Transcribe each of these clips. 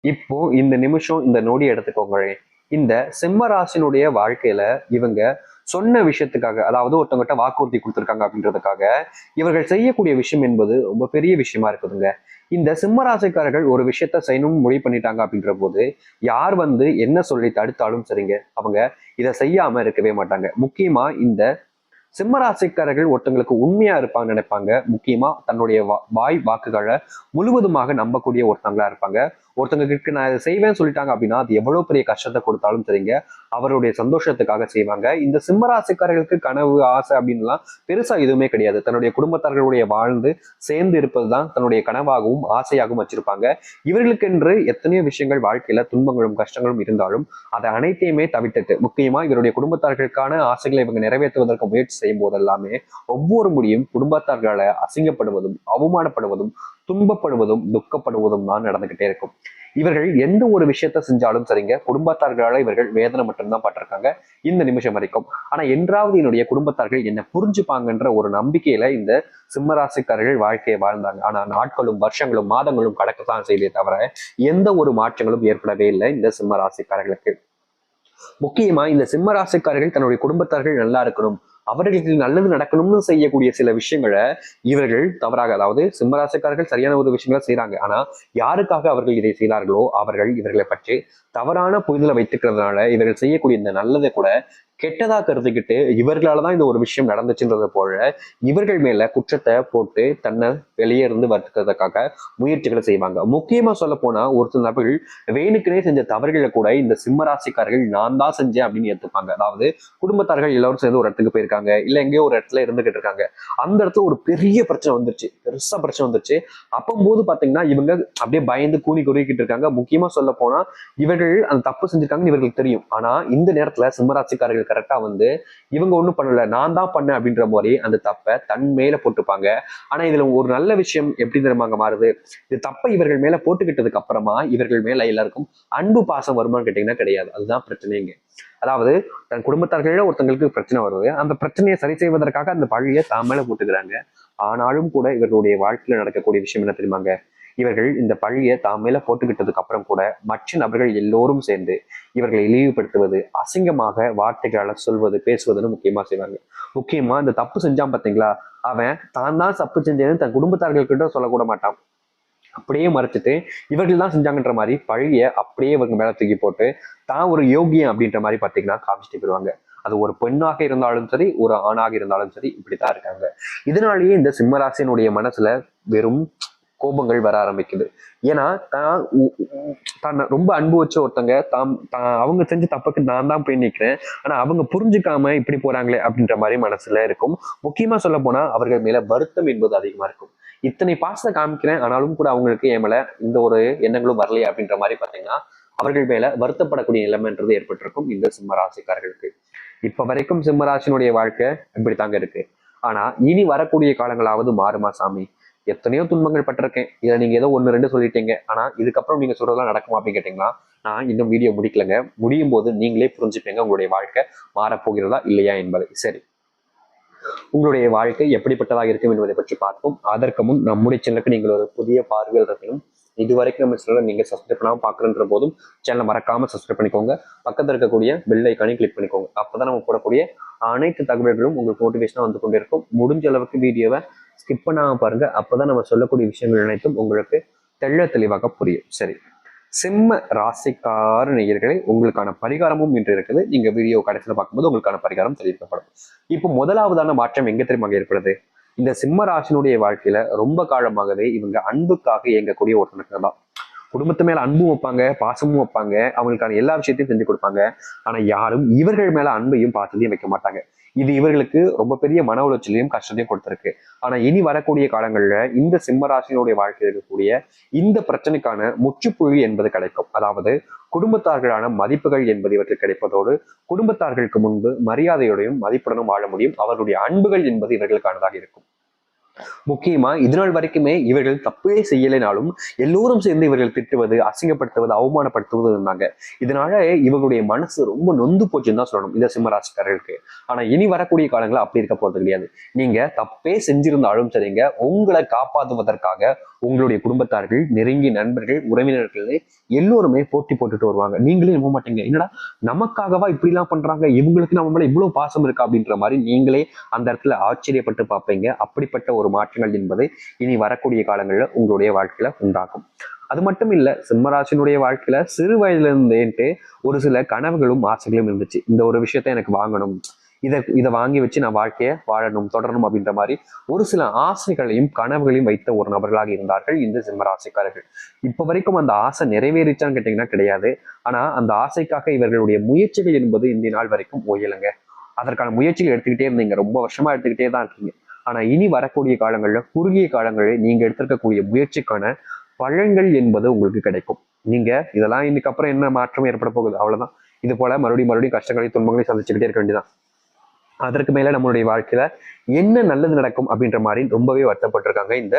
இப்போ இந்த நிமிஷம் இந்த நொடி எடுத்துக்கோங்களேன் இந்த சிம்மராசினுடைய வாழ்க்கையில இவங்க சொன்ன விஷயத்துக்காக அதாவது ஒருத்தவங்ககிட்ட வாக்குறுதி கொடுத்துருக்காங்க அப்படின்றதுக்காக இவர்கள் செய்யக்கூடிய விஷயம் என்பது ரொம்ப பெரிய விஷயமா இருக்குதுங்க. இந்த சிம்மராசிக்காரர்கள் ஒரு விஷயத்த செய்யணும்னு முடிவு பண்ணிட்டாங்க அப்படின்ற போது யார் வந்து என்ன சொல்லி தடுத்தாலும் சரிங்க அவங்க இதை செய்யாம இருக்கவே மாட்டாங்க. முக்கியமா இந்த சிம்மராசிக்காரர்கள் ஒருத்தங்களுக்கு உண்மையா இருப்பாங்கன்னு நினைப்பாங்க. முக்கியமா தன்னுடைய வா- வாய் வாக்குகளை முழுவதுமாக நம்பக்கூடிய ஒருத்தங்களா இருப்பாங்க. ஒருத்தங்களுக்கு நான் இதை செய்வேன்னு சொல்லிட்டாங்க அப்படின்னா அது எவ்வளவு பெரிய கஷ்டத்தை கொடுத்தாலும் சரிங்க. அவருடைய சந்தோஷத்துக்காக செய்வாங்க. இந்த சிம்மராசிக்காரர்களுக்கு கனவு ஆசை அப்படின்லாம் பெருசா எதுவுமே கிடையாது. தன்னுடைய குடும்பத்தார்களுடைய வாழ்ந்து சேர்ந்து இருப்பதுதான் தன்னுடைய கனவாகவும் ஆசையாகவும் வச்சிருப்பாங்க. இவர்களுக்கென்று எத்தனையோ விஷயங்கள் வாழ்க்கையில துன்பங்களும் கஷ்டங்களும் இருந்தாலும் அதை அனைத்தையுமே தவிர்த்துட்டு முக்கியமா இவருடைய குடும்பத்தார்களுக்கான ஆசைகளை இவங்க நிறைவேற்றுவதற்கு முயற்சி செய்யும் போதெல்லாமே ஒவ்வொரு முடியும் குடும்பத்தார்களை அசிங்கப்படுவதும் அவமானப்படுவதும் துன்பப்படுவதும் துக்கப்படுவதும் தான் நடந்துகிட்டே இருக்கும். இவர்கள் எந்த ஒரு விஷயத்த செஞ்சாலும் சரிங்க. குடும்பத்தார்களால இவர்கள் வேதனை மட்டும்தான் பட்டிருக்காங்க. இந்த நிமிஷம் வரைக்கும். ஆனா என்றாவது என்னுடைய குடும்பத்தார்கள் என்ன புரிஞ்சுப்பாங்கன்ற ஒரு நம்பிக்கையில இந்த சிம்மராசிக்காரர்கள் வாழ்க்கையை வாழ்ந்தாங்க. ஆனா நாட்களும் வருஷங்களும் மாதங்களும் கடக்கத்தான் செய்தே தவிர எந்த ஒரு மாற்றங்களும் ஏற்படவே இல்லை இந்த சிம்மராசிக்காரர்களுக்கு. முக்கியமா இந்த சிம்மராசிக்காரர்கள் தன்னுடைய குடும்பத்தார்கள் நல்லா இருக்கணும். அவர்களுக்கு நல்லது நடக்கணும்னு செய்யக்கூடிய சில விஷயங்களை இவர்கள் தவறாக அதாவது சிம்மராசிக்காரர்கள் சரியான ஒரு விஷயங்களை செய்யறாங்க ஆனா யாருக்காக அவர்கள் இதை செய்தார்களோ அவர்கள் இவர்களை பற்றி தவறான புரிதலை வைத்துக்கிறதுனால இவர்கள் செய்யக்கூடிய இந்த நல்லதை கூட கெட்டதா கருத்துக்கிட்டு இவர்களால தான் இந்த ஒரு விஷயம் நடந்துச்சுன்றது போல இவர்கள் மேல குற்றத்தை போட்டு தன்னை வெளியே இருந்து வர்றதுக்காக முயற்சிகளை செய்வாங்க. முக்கியமா சொல்ல போனா ஒரு சில நபர்கள் வேணுக்குனே செஞ்ச தவறுகளை கூட இந்த சிம்மராசிக்காரர்கள் நான் தான் செஞ்சேன் அப்படின்னு ஏத்துப்பாங்க. அதாவது குடும்பத்தார்கள் எல்லாரும் சேர்ந்து ஒரு இடத்துக்கு போயிருக்காங்க. இல்ல எங்கேயோ ஒரு இடத்துல இருந்துகிட்டு இருக்காங்க. அந்த இடத்துல ஒரு பெரிய பிரச்சனை வந்துருச்சு. பெருசா பிரச்சனை வந்துருச்சு. அப்பம்போது பாத்தீங்கன்னா இவங்க அப்படியே பயந்து கூணி குறுக்கிட்டு இருக்காங்க. முக்கியமா சொல்ல போனா இவர்கள் அந்த தப்பு செஞ்சிருக்காங்கன்னு இவர்களுக்கு தெரியும். ஆனா இந்த நேரத்துல சிம்மராசிக்காரர்கள் கரெக்டா வந்து இவங்க ஒண்ணும் பண்ணல நான் தான் பண்ணேன் அப்படின்ற மாதிரி அந்த தப்பை தன் மேல போட்டுப்பாங்க ஆனா இதுல ஒரு நல்ல விஷயம் எப்படி தெரியுமாங்க மாறுது? இது தப்பை இவர்கள் மேல போட்டுக்கிட்டதுக்கு அப்புறமா இவர்கள் மேல எல்லாருக்கும் அன்பு பாசம் வருமான்னு கேட்டீங்கன்னா கிடையாது. அதுதான் பிரச்சனைங்க அதாவது தன் குடும்பத்தார்களே ஒருத்தங்களுக்கு பிரச்சனை வருது. அந்த பிரச்சனையை சரி செய்வதற்காக அந்த பழியை தான் மேல போட்டுக்கிறாங்க. ஆனாலும் கூட இவர்களுடைய வாழ்க்கையில் நடக்கக்கூடிய விஷயம் என்ன தெரியுமாங்க? இவர்கள் இந்த பழியை தாம் மேல போட்டுக்கிட்டதுக்கு அப்புறம் கூட மற்ற நபர்கள் எல்லோரும் சேர்ந்து இவர்களை இழிவுபடுத்துவது அசிங்கமாக வார்த்தைகளால சொல்வது பேசுவதுன்னு முக்கியமா செய்வாங்க. முக்கியமா இந்த தப்பு செஞ்சான் பாத்தீங்களா? அவன் தான் தான் தப்பு செஞ்சேன்னு தன் குடும்பத்தார்கள்கிட்ட சொல்லக்கூட மாட்டான். அப்படியே மறைச்சிட்டு இவர்கள் தான் செஞ்சாங்கன்ற மாதிரி பழிய அப்படியே இவங்க மேல தூக்கி போட்டு தான் ஒரு யோகியம் அப்படின்ற மாதிரி பாத்தீங்கன்னா காமிச்சிட்டு போயிடுவாங்க அது ஒரு பெண்ணாக இருந்தாலும் சரி ஒரு ஆணாக இருந்தாலும் சரி இப்படித்தான் இருக்காங்க. இதனாலேயே இந்த சிம்மராசினுடைய மனசுல வெறும் கோபங்கள் வர ஆரம்பிக்குது. ஏன்னா தான் தான் ரொம்ப அன்பு வச்ச ஒருத்தங்க தாம் தான் அவங்க செஞ்ச தப்புக்கு நான் தான் போய் நிற்கிறேன் ஆனா அவங்க புரிஞ்சுக்காம இப்படி போறாங்களே அப்படின்ற மாதிரி மனசுல இருக்கும். முக்கியமா சொல்ல போனா அவர்கள் மேல வருத்தம் என்பது அதிகமா இருக்கும். இத்தனை பாசத்தை காமிக்கிறேன் ஆனாலும் கூட அவங்களுக்கு என் மேல இந்த ஒரு எண்ணங்களும் வரலையே அப்படின்ற மாதிரி பாத்தீங்கன்னா அவர்கள் மேல வருத்தப்படக்கூடிய நிலைமைன்றது ஏற்பட்டிருக்கும் இந்த சிம்ம ராசிக்காரர்களுக்கு இப்ப வரைக்கும் சிம்மராசினுடைய வாழ்க்கை வாழ்க்கை இப்படித்தாங்க இருக்கு. ஆனா இனி வரக்கூடிய காலங்களாவது மாறுமா சாமி? எத்தனையோ துன்பங்கள் பட்டிருக்கேன். இதை நீங்க ஏதோ ஒன்று ரெண்டு சொல்லிட்டீங்க. ஆனா இதுக்கப்புறம் நீங்க சொல்றதெல்லாம் நடக்குமா அப்படின்னு கேட்டீங்களா நான் இன்னும் வீடியோ முடிக்கலங்க. முடியும் போது நீங்களே புரிஞ்சுப்பீங்க உங்களுடைய வாழ்க்கை மாறப்போகிறதா இல்லையா என்பதை. சரி. உங்களுடைய வாழ்க்கை எப்படிப்பட்டதாக இருக்கும் என்பதை பற்றி பார்ப்போம். அதற்கு முன் நம்முடைய சேனலுக்கு நீங்கள் ஒரு புதிய பார்வையில் இதுவரைக்கும் நம்ம சேனலை நீங்கள் சப்ஸ்கிரைப் பண்ணாமல் பார்க்குறன்ற போதும் சேனலை மறக்காமல் சப்ஸ்கிரைப் பண்ணிக்கோங்க. பக்கத்தில் இருக்கக்கூடிய பெல் ஐக்கானையும் கிளிக் பண்ணிக்கோங்க. அப்போ தான் நம்ம போடக்கூடிய அனைத்து தகவல்களும் உங்களுக்கு மோட்டிவேஷனாக வந்து கொண்டிருக்கும். முடிஞ்ச அளவுக்கு வீடியோவை ஸ்கிப் பண்ணாமல் பாருங்கள் அப்போ தான் நம்ம சொல்லக்கூடிய விஷயங்கள் அனைத்தும் உங்களுக்கு தெள்ள தெளிவாக புரியும். சரி. சிம்ம ராசிக்கார நேயர்களே உங்களுக்கான பரிகாரமும் இன்று இருக்குது. நீங்க வீடியோ கடைசியில் பார்க்கும்போது உங்களுக்கான பரிகாரம் தெரிவிக்கப்படும். இப்போ முதலாவதான மாற்றம் எங்க தெரியுமா ஏற்படுது? இந்த சிம்ம ராசினுடைய வாழ்க்கையில ரொம்ப காலமாகவே இவங்க அன்புக்காக இயங்கக்கூடிய ஒருத்தனுக்கு தான் குடும்பத்து மேல அன்பும் வைப்பாங்க பாசமும் வைப்பாங்க அவங்களுக்கான எல்லா விஷயத்தையும் செஞ்சு கொடுப்பாங்க. ஆனா யாரும் இவர்கள் மேல அன்பையும் பாசத்தையும் வைக்க மாட்டாங்க. இது இவர்களுக்கு ரொம்ப பெரிய மன உளைச்சலையும் கஷ்டத்தையும் கொடுத்திருக்கு. ஆனா இனி வரக்கூடிய காலங்களில் இந்த சிம்மராசினுடைய வாழ்க்கையில் இருக்கக்கூடிய இந்த பிரச்சனைக்கான முற்றுப்புள்ளி என்பது கிடைக்கும். அதாவது குடும்பத்தார்களான மதிப்புகள் என்பது இவற்றுக்கு கிடைப்பதோடு குடும்பத்தார்களுக்கு முன்பு மரியாதையோடையும் மதிப்புடனும் வாழ முடியும். அவர்களுடைய அன்புகள் என்பது இவர்களுக்கானதாக இருக்கும். முக்கியமா இதுநாள் வரைக்குமே இவர்கள் தப்பே செய்யலைனாலும் எல்லோரும் சேர்ந்து இவர்கள் திட்டுவது அசிங்கப்படுத்துவது அவமானப்படுத்துவது இருந்தாங்க. இதனால இவர்களுடைய மனசு ரொம்ப நொந்து போச்சுன்னு தான் சொல்லணும் இந்த சிம்மராசிக்காரர்களுக்கு. ஆனா இனி வரக்கூடிய காலங்களில் அப்படி இருக்க போறது கிடையாது. நீங்க தப்பே செஞ்சிருந்தாலும் சரிங்க உங்களை காப்பாற்றுவதற்காக உங்களுடைய குடும்பத்தார்கள் நெருங்கிய நண்பர்கள் உறவினர்கள் எல்லோருமே போட்டி போட்டுட்டு வருவாங்க. நீங்களே நம்ப மாட்டீங்க. என்னடா நமக்காகவா இப்படி எல்லாம் பண்றாங்க? இவங்களுக்கு நம்ம மேல இவ்வளவு பாசம் இருக்கா அப்படின்ற மாதிரி நீங்களே அந்த இடத்துல ஆச்சரியப்பட்டு பார்ப்பீங்க. அப்படிப்பட்ட ஒரு மாற்றங்கள் என்பது இனி வரக்கூடிய காலங்களில் உங்களுடைய வாழ்க்கையில உண்டாகும். அது மட்டும் இல்ல சிம்மராசினுடைய வாழ்க்கையில சிறு வயதுல இருந்தேன்ட்டு ஒரு சில கனவுகளும் ஆசைகளும் இருந்துச்சு. இந்த ஒரு விஷயத்த எனக்கு வாங்கணும். இதை இதை வாங்கி வச்சு நான் வாழ்க்கையை வாழணும் தொடரணும் அப்படின்ற மாதிரி ஒரு சில ஆசைகளையும் கனவுகளையும் வைத்த ஒரு நபர்களாக இருந்தார்கள் இந்த சிம்மராசிக்காரர்கள் இப்ப வரைக்கும் அந்த ஆசை நிறைவேறிச்சான்னு கேட்டீங்கன்னா கிடையாது. ஆனா அந்த ஆசைக்காக இவர்களுடைய முயற்சிகள் என்பது இந்த நாள் வரைக்கும் ஓயலைங்க. அதற்கான முயற்சிகள் எடுத்துக்கிட்டே இருந்தீங்க. ரொம்ப வருஷமா எடுத்துக்கிட்டே தான் இருக்கீங்க. ஆனா இனி வரக்கூடிய காலங்களில் குறுகிய காலங்களில் நீங்க எடுத்திருக்கக்கூடிய முயற்சிக்கான பழங்கள் என்பது உங்களுக்கு கிடைக்கும். நீங்க இதெல்லாம் இன்னைக்கு அப்புறம் என்ன மாற்றம் ஏற்பட போகுது? அவ்வளவுதான். இது போல மறுபடியும் மறுபடியும் கஷ்டங்களையும் துன்பங்களையும் சந்திச்சுக்கிட்டே இருக்க வேண்டியதான் அதற்கு மேல நம்மளுடைய வாழ்க்கையில என்ன நல்லது நடக்கும் அப்படின்ற மாதிரி ரொம்பவே வருத்தப்பட்டிருக்காங்க இந்த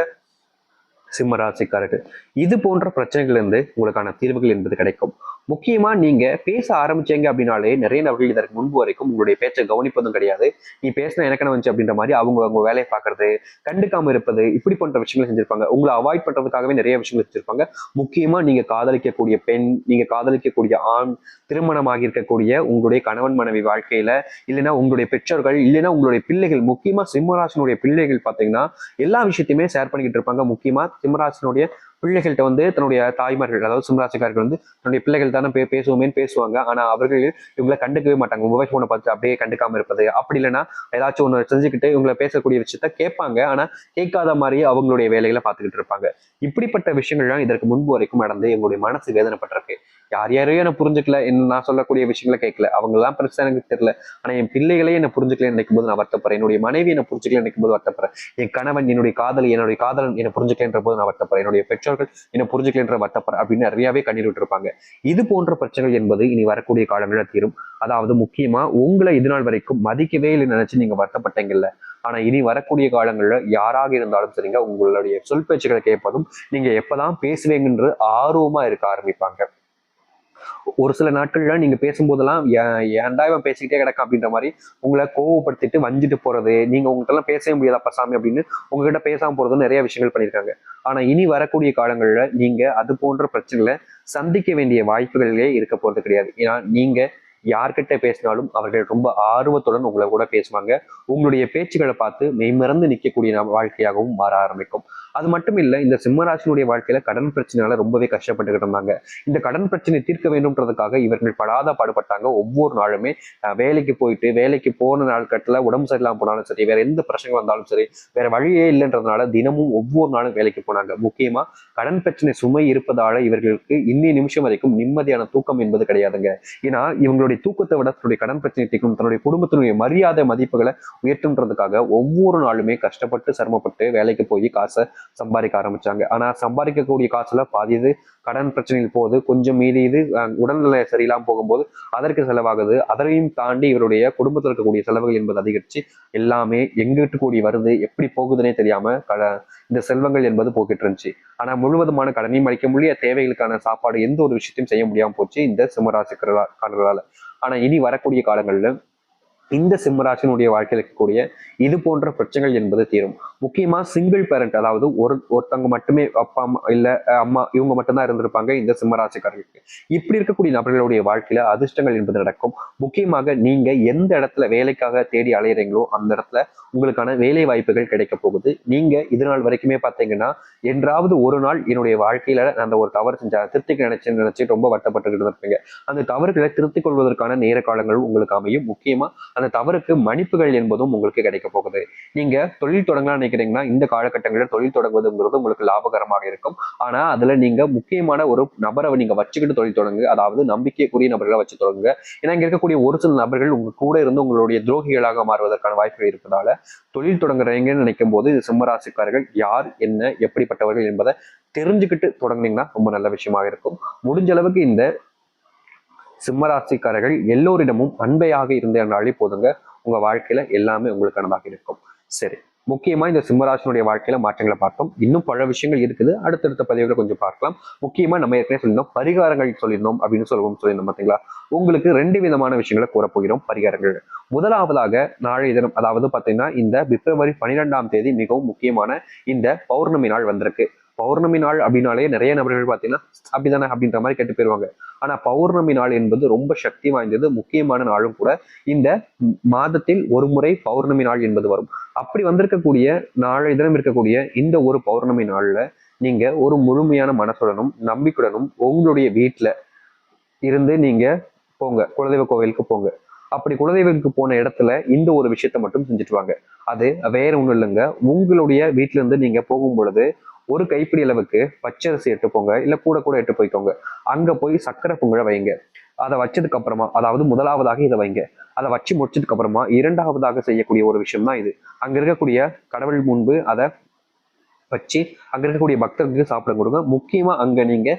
சிம்ம ராசிக்காரர்கள். இது போன்ற பிரச்சனைகள் இருந்து உங்களுக்கான தீர்வுகள் என்பது கிடைக்கும். முக்கியமாக நீங்கள் பேச ஆரம்பிச்சீங்க அப்படின்னாலே நிறைய நபர்கள் இதற்கு முன்பு வரைக்கும் உங்களுடைய பேச்சை கவனிப்பதும் கிடையாது. நீ பேசினா எனக்கு வந்துச்சு அப்படின்ற மாதிரி அவங்க அவங்க வேலையை பார்க்கறது கண்டுக்காம இருப்பது இப்படி போன்ற விஷயங்களை செஞ்சிருப்பாங்க. உங்களை அவாய்ட் பண்ணுறதுக்காகவே நிறைய விஷயங்கள் செஞ்சிருப்பாங்க. முக்கியமாக நீங்கள் காதலிக்கக்கூடிய பெண் நீங்கள் காதலிக்கக்கூடிய ஆண் திருமணமாக இருக்கக்கூடிய உங்களுடைய கணவன் மனைவி வாழ்க்கையில் இல்லைன்னா உங்களுடைய பெற்றோர்கள் இல்லைன்னா உங்களுடைய பிள்ளைகள் முக்கியமாக சிம்மராசனுடைய பிள்ளைகள் பார்த்தீங்கன்னா எல்லா விஷயத்தையுமே ஷேர் பண்ணிக்கிட்டு இருப்பாங்க. முக்கியமாக சிம்மராசனுடைய பிள்ளைகள்கிட்ட வந்து தன்னுடைய தாய்மார்கள் அதாவது சிம்மராசிக்காரர்கள் வந்து தன்னுடைய பிள்ளைகள் தானே பே பேசுவோமேன்னு பேசுவாங்க. ஆனா அவர்கள் இவங்களை கண்டுக்கவே மாட்டாங்க. மொபைல் போனை பார்த்து அப்படியே கண்டுக்காம இருப்பது. அப்படி இல்லைன்னா ஏதாச்சும் ஒன்று செஞ்சுக்கிட்டு இவங்களை பேசக்கூடிய விஷயத்த கேட்பாங்க. ஆனா கேட்காத மாதிரி அவங்களுடைய வேலைகளை பார்த்துக்கிட்டு இருப்பாங்க. இப்படிப்பட்ட விஷயங்கள்லாம் இதற்கு முன்பு வரைக்கும் நடந்து எங்களுடைய மனசு வேதனைப்பட்டிருக்கு. யார் யாரையும் என்ன புரிஞ்சுக்கல. என்ன நான் சொல்லக்கூடிய விஷயங்களை கேட்கல. அவங்க எல்லாம் பிரச்சனை எனக்கு தெரியல. ஆனா என் பிள்ளைகளே என்ன புரிஞ்சுக்கல நினைக்கும் போது நான் வருத்தப்படுறேன். என்னுடைய மனைவி என்ன புரிஞ்சுக்கல நினைக்கும் போது வருத்தப்படுறேன். என் கணவன் என்னுடைய காதலி என்னுடைய காதலன் என்ன புரிஞ்சுக்கலன்ற போது நான் வருத்தப்படுறேன். என்னுடைய பெற்றோர்கள் என்ன புரிஞ்சுக்கலன்ற வட்டப்பர் அப்படின்னு நிறையவே கண்ணீர் விட்டுருப்பாங்க. இது போன்ற பிரச்சனைகள் என்பது இனி வரக்கூடிய காலங்களில் தீரும். அதாவது முக்கியமா உங்களை இது நாள் வரைக்கும் மதிக்கவே இல்லை நினைச்சு நீங்க வருத்தப்பட்டீங்கல்ல. ஆனா இனி வரக்கூடிய காலங்கள்ல யாராக இருந்தாலும் சரிங்க உங்களுடைய சொல் பேச்சுகளை கேட்பதும் நீங்க எப்பதான் பேசுவீங்கன்று ஆர்வமா இருக்க ஆரம்பிப்பாங்க. ஒரு சில நாட்கள்ல நீங்க பேசும்போதெல்லாம் ஏன்டா இவன் பேசிக்கிட்டே கிடக்கும் அப்படின்ற மாதிரி உங்களை கோவப்படுத்திட்டு வஞ்சிட்டு போறது நீங்க உங்கள்கிட்ட எல்லாம் பேசவே முடியாது அப்ப சாமி அப்படின்னு உங்ககிட்ட பேசாம போறதும் நிறைய விஷயங்கள் பண்ணியிருக்காங்க. ஆனா இனி வரக்கூடிய காலங்கள்ல நீங்க அது போன்ற பிரச்சனைகளை சந்திக்க வேண்டிய வாய்ப்புகளே இருக்க போறது கிடையாது. ஏன்னா நீங்க யார்கிட்ட பேசினாலும் அவர்கள் ரொம்ப ஆர்வத்துடன் உங்களை கூட பேசுவாங்க. உங்களுடைய பேச்சுகளை பார்த்து மெய்மறந்து நிற்கக்கூடிய வாழ்க்கையாகவும் மாற ஆரம்பிக்கும். அது மட்டும் இல்லை இந்த சிம்மராசினுடைய வாழ்க்கையில கடன் பிரச்சனையால ரொம்பவே கஷ்டப்பட்டுக்கிட்டு இருந்தாங்க. இந்த கடன் பிரச்சனை தீர்க்க வேண்டும்ன்றதுக்காக இவர்கள் படாத பாடுபட்டாங்க. ஒவ்வொரு நாளுமே வேலைக்கு போயிட்டு வேலைக்கு போன நாட்கட்டில் உடம்பு சரியில்லாம போனாலும் சரி வேற எந்த பிரச்சனை வந்தாலும் சரி வேற வழியே இல்லைன்றதுனால தினமும் ஒவ்வொரு நாளும் வேலைக்கு போனாங்க. முக்கியமா கடன் பிரச்சனை சுமை இருப்பதால இவர்களுக்கு இன்னி நிமிஷம் வரைக்கும் நிம்மதியான தூக்கம் என்பது கிடையாதுங்க. ஏன்னா இவங்களுடைய தூக்கத்தை விட தன்னுடைய கடன் பிரச்சனை தீர்க்கும் தன்னுடைய குடும்பத்தினுடைய மரியாதை மதிப்புகளை உயர்த்துன்றதுக்காக ஒவ்வொரு நாளுமே கஷ்டப்பட்டு சிரமப்பட்டு வேலைக்கு போய் காசை சம்பாதிக்க ஆரம்பிச்சாங்க. ஆனா சம்பாதிக்கக்கூடிய காசுல பாதி இது கடன் பிரச்சனையில் போகுது. கொஞ்சம் மீதி இது உடல்நிலை சரியில்லாமல் போகும்போது அதற்கு செலவாகுது. அதையும் தாண்டி இவருடைய குடும்பத்தில் இருக்கக்கூடிய செலவுகள் என்பது அதிகரிச்சு எல்லாமே எங்கிட்டு கூடி வருது எப்படி போகுதுன்னே தெரியாம கட இந்த செல்வங்கள் என்பது போக்கிட்டு இருந்துச்சு. ஆனா முழுவதுமான கடனையும் அளிக்க முடிய தேவைகளுக்கான சாப்பாடு எந்த ஒரு விஷயத்தையும் செய்ய முடியாம போச்சு இந்த சிம்மராசிக்காரர்களால. ஆனா இனி வரக்கூடிய காலங்களில் இந்த சிம்மராசினுடைய வாழ்க்கையில் இருக்கக்கூடிய இது போன்ற பிரச்சனைகள் என்பது தீரும். முக்கியமா சிங்கிள் பேரண்ட் அதாவது ஒரு ஒருத்தவங்க மட்டுமே அப்பா அம்மா இல்ல அம்மா இவங்க மட்டும்தான் இருந்திருப்பாங்க இந்த சிம்மராசிக்காரர்களுக்கு. இப்படி இருக்கக்கூடிய நபர்களுடைய வாழ்க்கையில அதிர்ஷ்டங்கள் என்பது நடக்கும். முக்கியமாக நீங்க எந்த இடத்துல வேலைக்காக தேடி அலையிறீங்களோ அந்த இடத்துல உங்களுக்கான வேலை வாய்ப்புகள் கிடைக்க போகுது. நீங்க இது நாள் வரைக்குமே பார்த்தீங்கன்னா என்றாவது ஒரு நாள் என்னுடைய வாழ்க்கையில அந்த ஒரு தவறு செஞ்ச திருத்திக்க நினைச்சு நினைச்சு ரொம்ப வருத்தப்பட்டுக்கிட்டு இருப்பீங்க அந்த தவறுகளை திருத்திக் கொள்வதற்கான நேர காலங்கள் உங்களுக்கு அமையும். முக்கியமா அந்த தவறுக்கு மன்னிப்புகள் என்பதும் உங்களுக்கு கிடைக்க போகுது. நீங்க தொழில் தொடங்கலாம் நினைக்கிறீங்கன்னா இந்த காலகட்டங்களில் தொழில் தொடங்குவதுங்கிறது உங்களுக்கு லாபகரமாக இருக்கும். ஆனா அதுல நீங்க முக்கியமான ஒரு நபரை நீங்க வச்சுக்கிட்டு தொழில் தொடங்கு அதாவது நம்பிக்கைக்குரிய நபர்களை வச்சு தொடங்குங்க. ஏன்னா இங்க இருக்கக்கூடிய ஒரு சில நபர்கள் உங்க கூட இருந்து உங்களுடைய துரோகிகளாக மாறுவதற்கான வாய்ப்புகள் இருப்பதால தொழில் தொடங்குறீங்கன்னு நினைக்கும் போது சிம்மராசிக்காரர்கள் யார் என்ன எப்படிப்பட்டவர்கள் என்பதை தெரிஞ்சுக்கிட்டு தொடங்குனீங்கன்னா ரொம்ப நல்ல விஷயமாக இருக்கும். முடிஞ்ச அளவுக்கு இந்த சிம்மராசிக்காரர்கள் எல்லோரிடமும் அன்பையாக இருந்தாலே போதுங்க உங்க வாழ்க்கையில எல்லாமே உங்களுக்கானதாக இருக்கும். சரி முக்கியமா இந்த சிம்மராசினுடைய வாழ்க்கையில மாற்றங்களை பார்த்தோம். இன்னும் பல விஷயங்கள் இருக்குது. அடுத்தடுத்த பதிவுல கொஞ்சம் பார்க்கலாம். முக்கியமா நம்ம ஏற்கனவே சொல்லியிருந்தோம் பரிகாரங்கள் சொல்லியிருந்தோம் அப்படின்னு சொல்லுவோம் சொல்லியிருந்தோம் பாத்தீங்களா உங்களுக்கு ரெண்டு விதமான விஷயங்களை கூறப்போகிறோம் பரிகாரங்கள். முதலாவதாக நாளைய தினம் அதாவது பாத்தீங்கன்னா இந்த பிப்ரவரி பனிரெண்டாம் தேதி மிகவும் முக்கியமான இந்த பௌர்ணமி நாள் வந்திருக்கு. பௌர்ணமி நாள் அப்படின்னாலே நிறைய நபர்கள் பார்த்தீங்கன்னா அப்படிதானே அப்படின்ற மாதிரி கேட்டு போயிருவாங்க. ஆனா பௌர்ணமி நாள் என்பது ரொம்ப சக்தி வாய்ந்தது முக்கியமான நாளும் கூட இந்த மாதத்தில் ஒரு முறை பௌர்ணமி நாள் என்பது வரும். அப்படி வந்திருக்கக்கூடிய நாளை தினம் இருக்கக்கூடிய இந்த ஒரு பௌர்ணமி நாள்ல நீங்க ஒரு முழுமையான மனசுடனும் நம்பிக்கையுடனும் உங்களுடைய வீட்டுல இருந்து நீங்க போங்க. குலதெய்வ கோவிலுக்கு போங்க. அப்படி குலதெய்வத்துக்கு போன இடத்துல இந்த ஒரு விஷயத்த மட்டும் செஞ்சுட்டு வாங்க. அது வேற ஒன்றும் இல்லைங்க. உங்களுடைய வீட்டுல இருந்து நீங்க போகும் பொழுது ஒரு கைப்பிடி அளவுக்கு பச்சரிசி எட்டு போங்க இல்ல கூட கூட எட்டு போய்க்கோங்க. அங்க போய் சக்கரை பொங்கலை வைங்க. அதை வச்சதுக்கு அப்புறமா அதாவது முதலாவதாக இதை வைங்க. அதை வச்சு முடிச்சதுக்கு அப்புறமா இரண்டாவதாக செய்யக்கூடிய ஒரு விஷயம் தான் இது. அங்க இருக்கக்கூடிய கடவுள் முன்பு அதை வச்சு அங்க இருக்கக்கூடிய பக்தர்களுக்கு சாப்பிட கொடுங்க. முக்கியமா அங்க நீங்க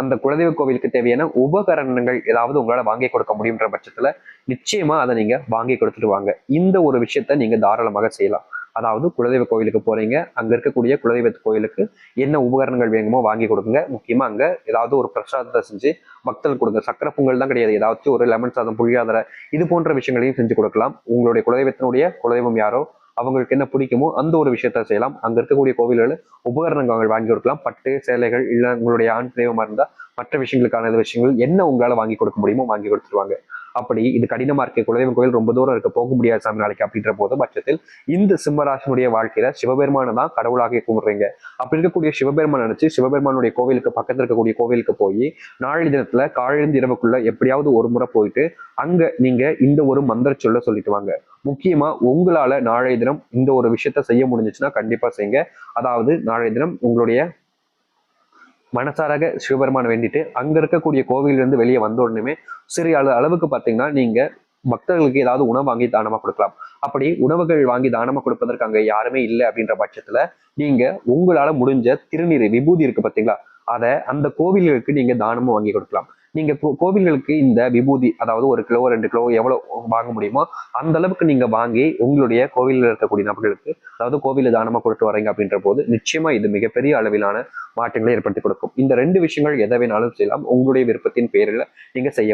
அந்த குலதெய்வ கோவிலுக்கு தேவையான உபகரணங்கள் ஏதாவது உங்களால வாங்கி கொடுக்க முடியுன்ற பட்சத்துல நிச்சயமா அதை நீங்க வாங்கி கொடுத்துட்டு வாங்க. இந்த ஒரு விஷயத்த நீங்க தாராளமாக செய்யலாம். அதாவது குலதெய்வ கோவிலுக்கு போறீங்க அங்க இருக்கக்கூடிய குலதெய்வ கோயிலுக்கு என்ன உபகரணங்கள் வேணுமோ வாங்கி கொடுங்க. முக்கியமா அங்க ஏதாவது ஒரு பிரசாதத்தை செஞ்சு பக்தர்கள் கொடுங்க. சக்கரை பொங்கல் தான் கிடையாது. ஏதாச்சும் ஒரு லெமன் சாதம் புளியாதரை இது போன்ற விஷயங்களையும் செஞ்சு கொடுக்கலாம். உங்களுடைய குலதெய்வத்தினுடைய குலதெய்வம் யாரோ அவங்களுக்கு என்ன பிடிக்குமோ அந்த ஒரு விஷயத்த செய்யலாம். அங்க இருக்கக்கூடிய கோவில்கள் உபகரணங்கள் வாங்கி கொடுக்கலாம். பட்டு சேலைகள் இல்ல உங்களுடைய ஆண் தெய்வமா இருந்தா மற்ற விஷயங்களுக்கான விஷயங்கள் என்ன உங்களால வாங்கி கொடுக்க முடியுமோ வாங்கி கொடுத்துருவாங்க. அப்படி இது கடினமா இருக்க குலதெய்வம் கோயில் ரொம்ப தூரம் இருக்க போக முடியாது சாமி நாளைக்கு அப்படின்ற போது பட்சத்தில் இந்த சிம்மராசனுடைய வாழ்க்கையில சிவபெருமானை தான் கடவுளாக கும்பிடுறீங்க. அப்படி இருக்கக்கூடிய சிவபெருமான் நினைச்சு சிவபெருமானுடைய கோவிலுக்கு பக்கத்தில் இருக்கக்கூடிய கோவிலுக்கு போய் நாளை தினத்துல காலையிலிருந்து இரவுக்குள்ள எப்படியாவது ஒரு முறை போயிட்டு அங்க நீங்க இந்த ஒரு மந்திர சொல்ல சொல்லிட்டு வாங்க. முக்கியமா உங்களால நாளைய தினம் இந்த ஒரு விஷயத்த செய்ய முடிஞ்சிச்சுன்னா கண்டிப்பா செய்யுங்க. அதாவது நாளைய தினம் உங்களுடைய மனசாராக சிவபெருமான் வேண்டிட்டு அங்க இருக்கக்கூடிய கோவிலிருந்து வெளியே வந்த உடனே சிறிய அளவுக்கு பாத்தீங்கன்னா நீங்க பக்தர்களுக்கு ஏதாவது உணவு வாங்கி தானமா கொடுக்கலாம். அப்படி உணவுகள் வாங்கி தானமா கொடுப்பதற்கு அங்க யாருமே இல்லை அப்படின்ற பட்சத்துல நீங்க உங்களால முடிஞ்ச திருநீர் விபூதி இருக்கு பாத்தீங்களா? அதை அந்த கோவில்களுக்கு நீங்க தானமும் வாங்கி கொடுக்கலாம். நீங்க கோவில்களுக்கு இந்த விபூதி அதாவது ஒரு கிலோ ரெண்டு கிலோ எவ்வளவு வாங்க முடியுமோ அந்த அளவுக்கு நீங்க வாங்கி உங்களுடைய கோவிலில் இருக்கக்கூடிய நபர்களுக்கு அதாவது கோவில தானமா கொடுத்து வரீங்க அப்படின்ற போது நிச்சயமா இது மிகப்பெரிய அளவிலான மாற்றங்களை ஏற்படுத்தி கொடுக்கும். இந்த ரெண்டு விஷயங்கள் எதை வேணாலும் செய்யலாம். உங்களுடைய விருப்பத்தின் பேரில் நீங்க செய்ய